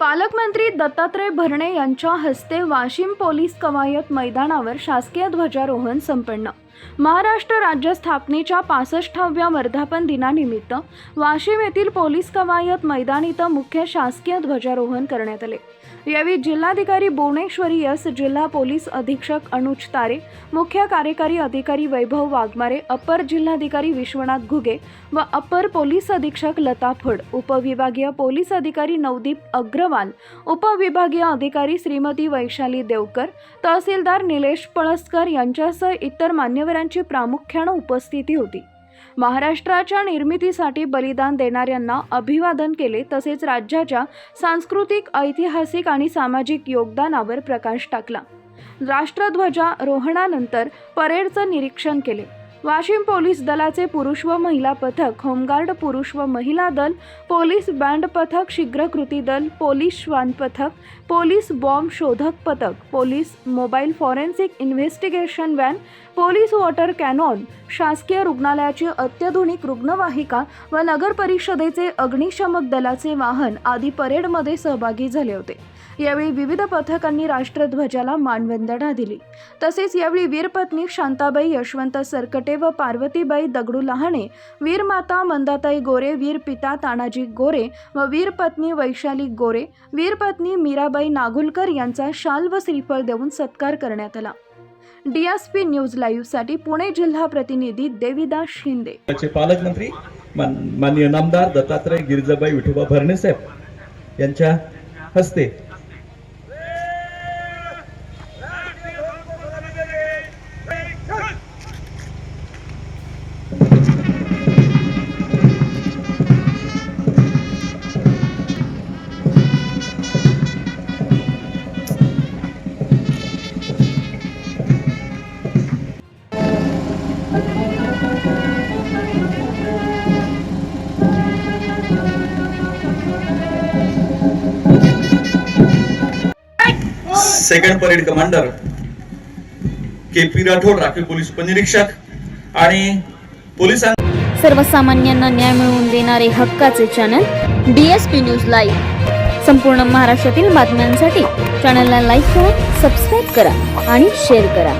पालकमंत्री दत्तात्रय भरणे यांच्या हस्ते वाशिम पोलीस कवायत मैदानावर शासकीय ध्वजारोहण संपन्न. महाराष्ट्र राज्य स्थापनेच्या पासष्टाव्या वर्धापन दिनानिमित्त वाशिम येथील पोलीस कवायत मैदान इथं मुख्य शासकीय ध्वजारोहण करण्यात आले. यावेळी जिल्हाधिकारी भुवनेश्वरी यस जिल्हा पोलीस अधीक्षक अनुज तारे मुख्य कार्यकारी अधिकारी वैभव वाघमारे अपर जिल्हाधिकारी विश्वनाथ घुगे व अपर पोलीस अधीक्षक लता फड उपविभागीय पोलीस अधिकारी नवदीप अग्रवाल उपविभागीय अधिकारी श्रीमती वैशाली देवकर तहसीलदार निलेश पळसकर यांच्यासह इतर मान्य मान्यवरांची प्रामुख्यानं उपस्थिती होती. महाराष्ट्राच्या निर्मितीसाठी बलिदान देणाऱ्यांना अभिवादन केले तसेच राज्याच्या सांस्कृतिक ऐतिहासिक आणि सामाजिक योगदानावर प्रकाश टाकला. राष्ट्रध्वजारोहणानंतर परेडचं निरीक्षण केले. वाशिम पोलीस दलाचे पुरुष व महिला पथक होमगार्ड पुरुष व महिला दल पोलीस बँड पथक शीघ्र कृती दल पोलीस श्वान पथक पोलीस बॉम्ब शोधक पथक police mobile forensic investigation van police water cannon शासकीय रुग्णालयाची अत्याधुनिक रुग्णवाहिका व नगर परिषदेचे अग्निशमक दलाचे वाहन आदी परेडमध्ये सहभागी झाले होते. यावेळी विविध पथकांनी राष्ट्रध्वजाला मानवंदना दिली. तसेच यावेळी वीरपत्नी शांताबाई यशवंत सरकटे व पार्वतीबाई दगडू लहाणे वीरमाता मंदाताई गोरे वीरपिता तानाजी गोरे व वीरपत्नी वैशाली गोरे वीरपत्नी मीराबाई नागुलकर यांचा शाल व श्रीफळ देऊन सत्कार करण्यात आला. डीएसपी न्यूज लाईव्हसाठी पुणे जिल्हा प्रतिनिधी देविदास शिंदे. पालकमंत्री माननीय नामदार दत्तात्रय गिरिजाबाई विठोबा भरणे साहेब यांच्या हस्ते second parade commander K P Rathod राखीव पोलीस उपनिरीक्षक आणि पोलिसां सर्वसामान्यांना न्याय मिळवून देणारे हक्काचे चॅनल डीएसपी न्यूज लाईव्ह संपूर्ण महाराष्ट्रातील बातम्यांसाठी चॅनलला लाईक करा सबस्क्राईब करा आणि शेअर करा.